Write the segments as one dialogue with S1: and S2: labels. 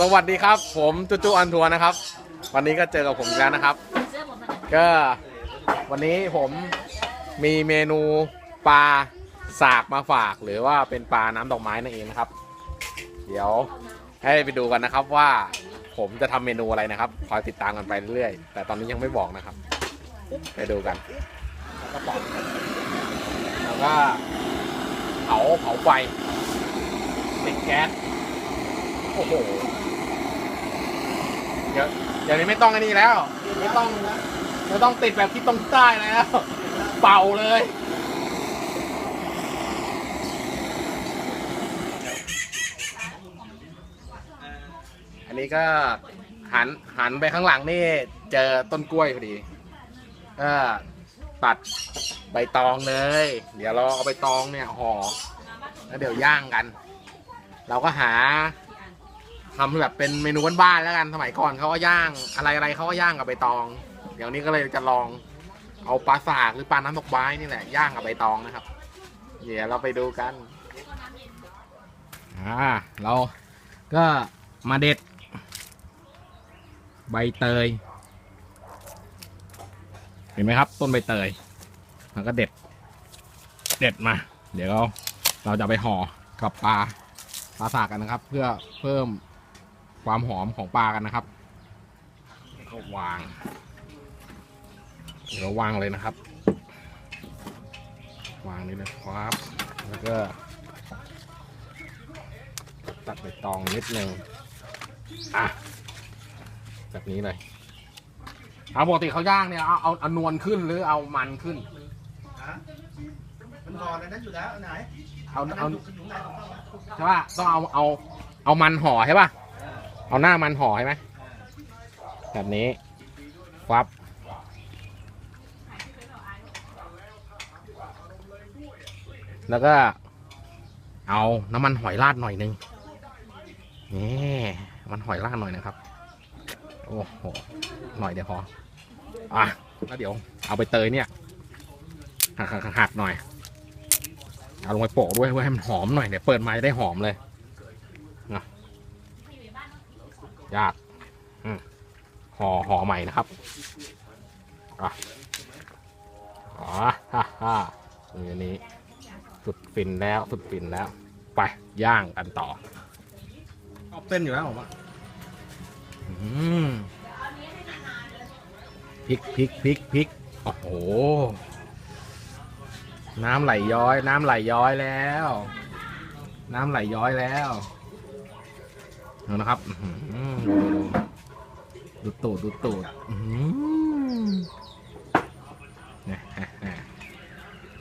S1: สวัสดีครับ ผมจุจุอันทัวร์นะครับ วันนี้ก็เจอกับผมอีกแล้วนะครับ ก็วันนี้ผมมีเมนูปลาสากมาฝาก หรือว่าเป็นปลาน้ำดอกไม้นั่นเองนะครับ เดี๋ยวให้ไปดูกันนะครับว่าผมจะทำเมนูอะไรนะครับคอยติดตามกันไปเรื่อยๆแต่ตอนนี้ยังไม่บอกนะครับ ไปดูกันแล้วก็ปอกแล้วก็เผาเผาไฟติดแก๊สโอ้โห เดี๋ยวเดี๋ยวนี้ไม่ต้องอันนี้แล้ว ไม่ต้องไม่ต้องติดแบบที่ตรงใต้แล้ว เป่าเลย อันนี้ก็หันหันไปข้างหลังนี่เจอต้นกล้วยพอดีก็ตัดใบตองเลย เดี๋ยวเราเอาใบตองเนี่ยห่อแล้วเดี๋ยวย่างกัน เราก็หา ทำแบบเป็นเมนูบ้านๆแล้วกันสมัยก่อนเขาก็ย่างอะไรอะไรเขาก็ย่างกับใบตอง เดี๋ยวนี้ก็เลยจะลองเอาปลาสากหรือปลาน้ำตกไม้นี่แหละย่างกับใบตองนะครับเดี๋ยวเราไปดูกันอ่าเราก็มาเด็ด ใบเตย เห็นไหมครับ ต้นใบเตยแล้วก็เด็ด เด็ดมา เดี๋ยวเราเราจะไปห่อกับปลาปลาสากกันนะครับ เพื่อเพิ่ม ความหอมของปลากันนะครับก็วางเดี๋ยววางเลยนะครับ วางนี่นะครับ แล้วก็ ตัดใบตองนิดนึงอะแบบนี้เลยเอาปกติเขาย่างเนี่ยเอาเอาเอานวลขึ้นหรือเอามันขึ้น
S2: ฮะมันห่อในนั้นอยู่แล้วอันไหน
S1: เอา
S2: อัน
S1: เอา
S2: นั้นอยู่อยู่ไหนของเขาวะ
S1: ใช่ป่ะต้องเอาเอาเอามันห่อใช่ป่ะ เอาหน้ามันห่อใช่ไหมแบบนี้ฟับแล้วก็ เอาน้ำมันหอยราดหน่อยนึงนี่มันหอยราดหน่อยนะครับ โอ้โหหน่อยเดี๋ยวพออะแล้วเดี๋ยว เอาไปเตยเนี่ยหักหักหักหน่อยเอาลงไปโปะด้วยเพื่อให้มันหอมหน่อยเดี๋ยวเปิดไมาจะได้หอมเลยนะ ยากอืมห่อห่อใหม่นะครับอะอ๋อฮ่าฮ่านี่อันนี้ สุดฟินแล้วสุดฟินแล้ว ไป ย่างกันต่อชอบเต้นอยู่แล้วผมอะอืมพริกพริกพริกพริกโอ้โห น้ำไหลย้อย น้ำไหลย้อยแล้ว น้ำไหลย้อยแล้ว ดูนะครับดูดูดูตูดดูตูด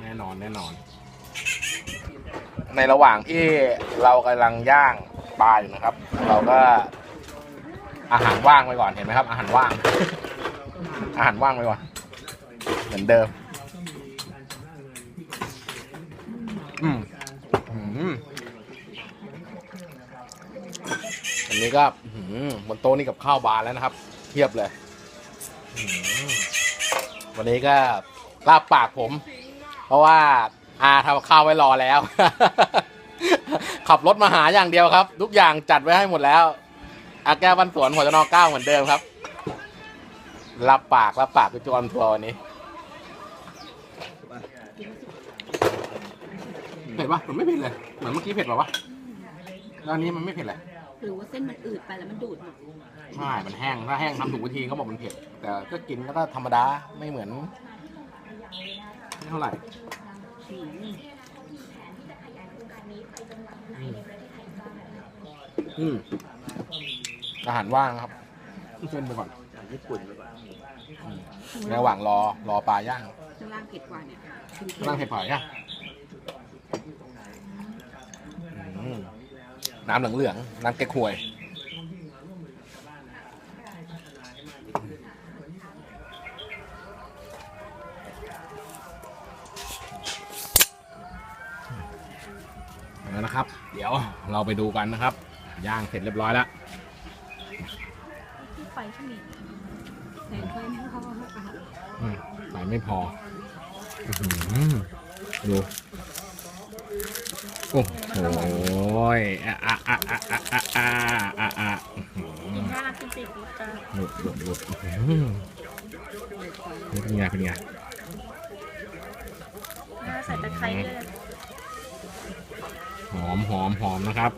S1: แน่นอนแน่นอน ในระหว่างที่เรากำลังย่างปลาอยู่นะครับ เราก็อาหารว่างไปก่อนเห็นไหมครับ อาหารว่าง อาหารว่างไปก่อนเหมือนเดิม อืมอืมอั นนี้ก็หือบนโต๊ะนี่กับข้าวบานแล้วนะครับ เทียบเลย วันนี้ก็ลาบปากผม เพราะว่าอาทำข้าวไว้รอแล้ว ขับรถมาหาอย่างเดียวครับ ทุกอย่างจัดไว้ให้หมดแล้วอาแก้วบ้านสวนหัวจนอเก้าเหมือนเดิมครับรับปากรับปากไปจวนทัวร์วันนี้เผ็ดปะมันไม่เผ็ดเลย เหมือนเมื่อกี้เผ็ดป่าวะแล้วอันนี้มันไม่เผ็ดเลย
S3: หรือว่าเส้นมันอืดไปแล้วมันดูด
S1: ใช่มันแห้ง ถ้าแห้งทำถูกวิธีเขาบอกมันเผ็ด แต่ก็กินก็ธรรมดา ไม่เหมือนไม่เท่าไหร่
S3: อืม
S1: อืมอืมอาหารว่างครับเส้นไปก่อน
S2: ญี่ปุ่นหรือเปล่า
S1: อืมในระหว่างรอ รอปลาย่าง
S3: ข้างล่างเผ็ดกว่าเนี่ย
S1: กำลังเผ็ดผ่อยอะอืม น้ำเหลืองๆน้ำเก๊กฮวย แล้วนะครับ เดี๋ยวเราไปดูกันนะครับ ย่างเสร็จเรียบร้อยแล้ว
S3: ที่ไฟที่มีแสงไฟไม่พออะ
S1: อืมใส่ไม่พออื้อหือดู โอ้โหอะอะอะอะอะอะอะอะอะ
S3: กินน่ารักจริงๆจ้า
S1: หลุดหลุดหลุดเป็นไงเป็นไง
S3: ใส่ตะไคร้เลย
S1: หอมหอมหอมนะครับ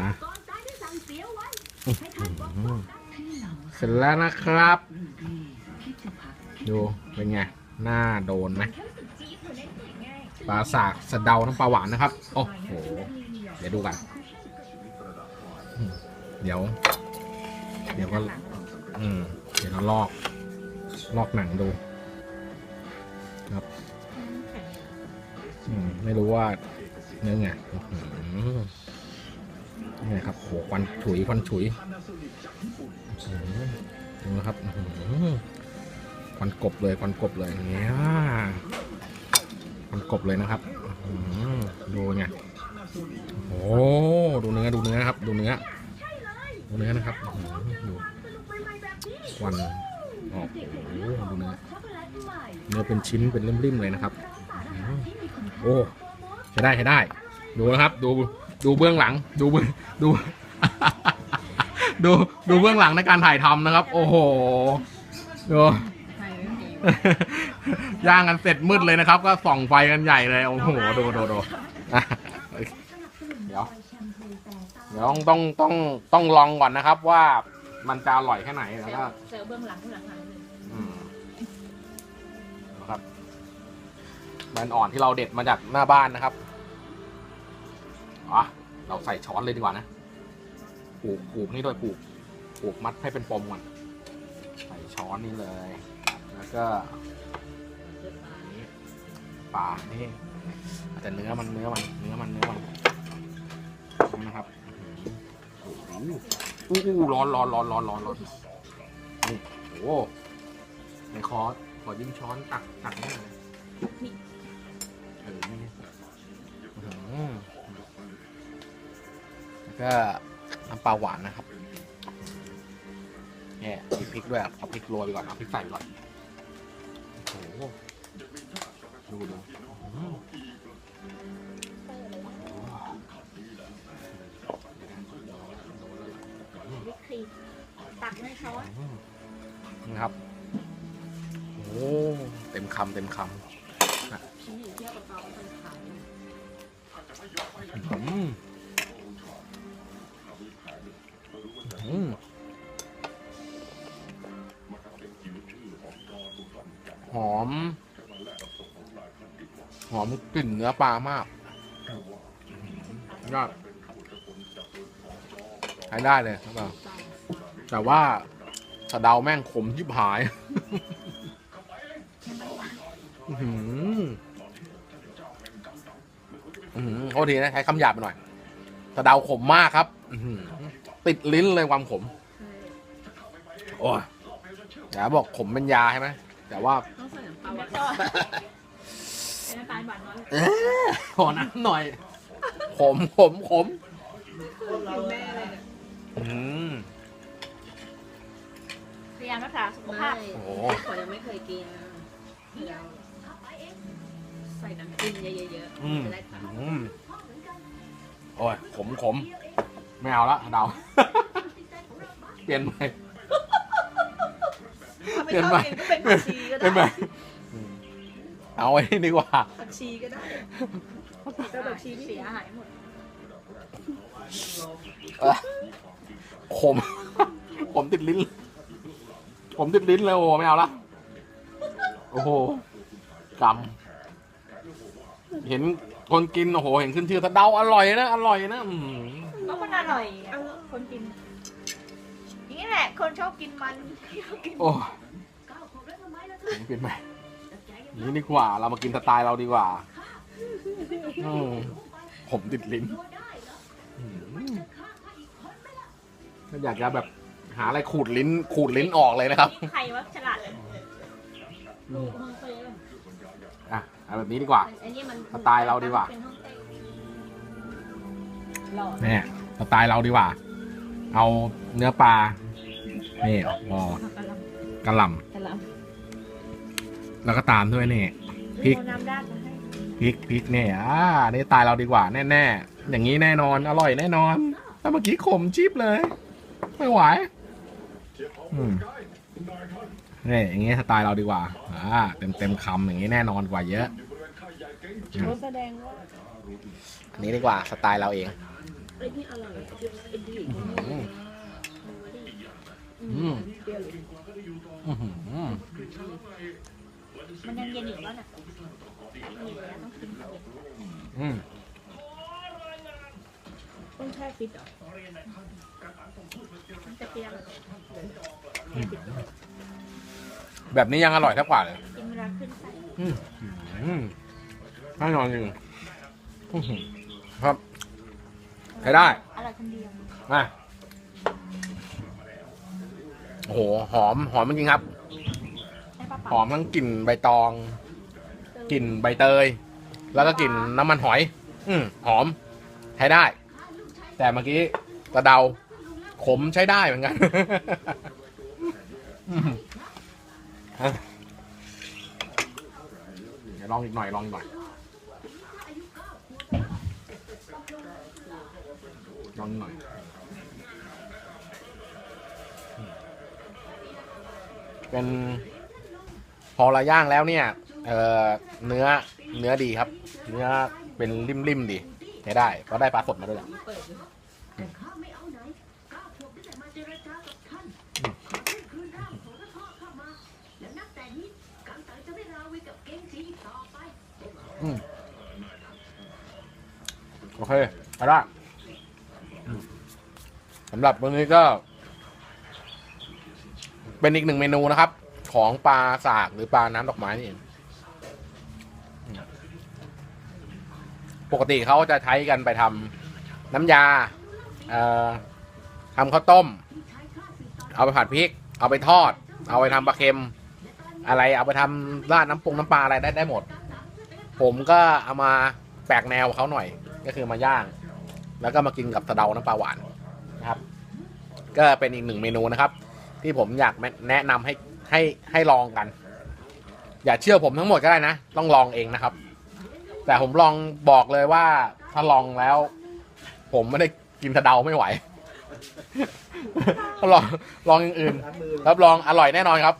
S1: นะ
S4: เส
S1: ร็จแล้วนะครับ ดูเป็นไงหน้าโดนไหมปลาสากสะเดาน้ำปลาหวานนะครับ โอ้โห เดี๋ยวดูกันอืมเดี๋ยว เดี๋ยวก็อืมเดี๋ยวเราลอก ลอกหนังดู ครับอืมไม่รู้ว่าเนื้อไงนี่ครับโหควันฉุยควันฉุยดูนะครับอื ควันกบเลยควันกบเลยเนี่ยควันกบเลยนะครับอื้อหือดูไงโอ้ดูเนื้อดูเนื้อครับ ดูเนื้อดูเนื้อนะครับดูควันออกโอ้ดูเนื้อเนื้อเป็นชิ้นเป็นริ่มๆเลยนะครับ โอ้ใช้ได้ใช้ได้ ดูนะครับ ดูดูเบื้องหลัง ดูเบื้องดู ดูดูเบื้องหลังในการถ่ายทำนะครับ โอ้โหดู ย่างกันเสร็จมืดเลยนะครับ ก็ส่องไฟกันใหญ่เลยโอ้โหดูดูดูอะเดี๋ยวเดี๋ยวต้องต้องต้องลองก่อนนะครับ ว่ามันจะอร่อยแค่ไหนแล้วก็
S3: เซลเบื้องหลังเบื้องหลังหลังเลย
S1: อืมนะครับแมนอ่อนที่เราเด็ดมาจากหน้าบ้านนะครับอ๋อเราใส่ช้อนเลยดีกว่านะผูกผูกนี่ด้วยผูกผูกมัดให้เป็นปมก่อนใส่ช้อนนี่เลย แล้วก็ปลานี่อาจจะเนื้อมันเนื้อมันเนื้อมันเนื้อมันนี่นะครับโอ้โหอู้หูร้อนร้อนร้อนร้อนร้อนร้อนนี่โอ้ในคอสขอยิ้มช้อนตักตักนี่หน่อยเออนี่แล้วก็น้ำปลาหวานนะครับเนี่ยมีพริกด้วยเอาพริกโรยไปก่อนเอาพริกใส่ไปก่อน ดูดูอื้อ
S3: วิปครีมตักในช้อน
S1: นะครับ โอ้เต็มคำเต็มค
S3: ชิ้นอยู่เทียบกับเราเป็นขายำ
S1: อืมอืมหอมหอม กลิ่นเนื้อปลามากยอดใช้ได้เลยครับแต่ว่าสะเดาแม่งขมยิบหายอื้อหืออื้อหือโทษทีนะใช้คำหยาบไปหน่อยสะเดาขมมากครับอื้อหือติดลิ้นเลยความขม โอ้ยอย่าบอกขมเป็นยาใช่ไหมแต่ว่า
S3: ต้องใส่ น้ำปลาหวานก่อนเป็นน้ำตาลหวานน้อย
S1: เอ๊ะขอน้ำหน่อย ขมขมขม
S3: กินแม่เลยเนี่ย
S1: อืม
S3: พยายามรักษาสุขภาพ
S1: โอ้โห
S5: ขอยังไม่เคยกินเราใส่น้ำจิ้มเยอะ
S1: อืม
S5: ๆจะได้ทาน
S1: อืมโอ้ยขมขมไม่เอาละเดา เปลี่ยนไป
S5: ถ้าไม่ชอบกินก็เป็นผักชีก็
S1: เป็นไป
S5: ได้
S1: อืม เอาไว้ดีกว่า
S5: ผักชีก็ได้ก็ผักชีนี่
S3: เสียหายหมด
S1: ขม ขมติดลิ้นผมติดลิ้นเลยโอ้โหไม่เอาละ โอ้โหกำเห็นคนกิน โอ้โห เห็นขึ้นชื่อสะเดาอร่อยนะ อร่อยนะอืม
S3: ก็มันอร่อยอะคนกินอย่างนี้แหละ คนชอบกินมันชอบกิน
S1: โอ้ผมเปลี่ยนไป นี่ดีกว่า เรามากินสไตล์เราดีกว่าอืมผมติดลิ้นอืมถ้าอยากจะแบบหาอะไรขูดลิ้น ขูดลิ้นออกเลยนะครับ
S3: ใครว่าฉลาดเลยดูฮ่องเต้เลย
S1: อะเอาแบบนี้ดีกว่า
S3: อันนี้มัน
S1: สไตล์เราดีกว่า
S3: เป็นฮ่องเต้หล่อ
S1: เนี่ยสไตล์เราดีกว่า เอาเนื้อปลา นี่อ๋อก
S3: ระล
S1: ระหล่ำ
S3: กระลำ
S1: แล้วก็ตามด้วยนี่พริก
S3: เอาน้ำราดมาให้
S1: พริกพริกเนี่ยอ่านี่ตายเราดีกว่าแน่แน่ๆอย่างนี้แน่นอนอร่อยแน่นอนแต่เมื่อกี้ขมชิบเลย ไม่ไหวอืมนี่อย่างงี้สไตล์เราดีกว่าอ่าเต็มเต็มๆคำอย่างนี้แน่นอนกว่าเยอะ
S3: เขาแสดงว่า
S1: อันนี้ดีกว่าสไตล์เราเอง
S5: ไอ้นี่อร่อยไอ้ดี
S1: อืมอืมอื้อหือ
S3: มันยังเย็นอยู่แล้วน่ะมีแล้วต้องกินเย็น
S1: อืม
S3: ต้องแช่ฟิตเหรอมันจะเปรี้ยว
S1: แบบนี้ยังอร่อยเท่ากว่าเลย
S3: กินเวลาขึ้นไส้
S1: อืมอืมแน่นอนจริงอื้อหือครับใช้ได้
S3: อร่อยคนเดียว
S1: มาโอ้โห หอม หอมจริงๆครับ
S3: ให้ป้า
S1: ห
S3: ป๋า
S1: อมทั้งกลิ่นใบตอง กลิ่นใบเตย แล้วก็กลิ่นน้ำมันหอย อืมหอมใช้ได้ แต่เมื่อกี้ตะเดาขมใช้ได้เหมือนกันอืมอะเดี๋ยวลองอีกหน่อยลองอีกหน่อยลองอีกหน่อยเป็น พอเราย่างแล้วเนี่ยเอ่อเนื้อเนื้อดีครับ เนื้อเป็นริมๆดีใช้ได้เพราะได้ปลาสดมาด้วยแหละ
S5: เปิดดู
S4: แต่ข้าไม่เอาไหนก้าวพวกที่แต่มาเจรจากับท่านขอให้คืนร่างของท่านพ่อข้ามาแล้วนับแต่นี้กังเต๋อจะไม่ราวีกับเกงสีอีกต่อไป
S1: อืมโอเคไปได้อืมสำหรับวันนี้ก็ เป็นอีกหนึ่งเมนูนะครับ ของปลาสากหรือปลาน้ำดอกไม้นี่เองปกติเขาจะใช้กันไปทำน้ำยาทำข้าวต้ม เอาไปผัดพริก เอาไปทอด เอาไปทำปลาเค็ม อะไรเอาไปทำราดน้ำปรุงน้ำปลาอะไรได้ได้หมด ผมก็เอามาแปลกแนวเขาหน่อย ก็คือมาย่าง แล้วก็มากินกับสะเดาน้ำปลาหวานนะครับ ก็เป็นอีกหนึ่งเมนูนะครับ ที่ผมอยากแนะนำให้ ให้ให้ลองกัน อย่าเชื่อผมทั้งหมดก็ได้นะ ต้องลองเองนะครับ แต่ผมลองบอกเลยว่า ถ้าลองแล้ว ผมไม่ได้กินสะเดาไม่ไหว ลองลองอย่างอื่นรับรองอร่อยแน่นอนครับ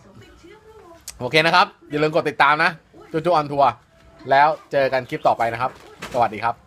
S1: โอเคนะครับ อย่าลืมกดติดตามนะจูจูออนทัวร์แล้วเจอกันคลิปต่อไปนะครับ สวัสดีครับ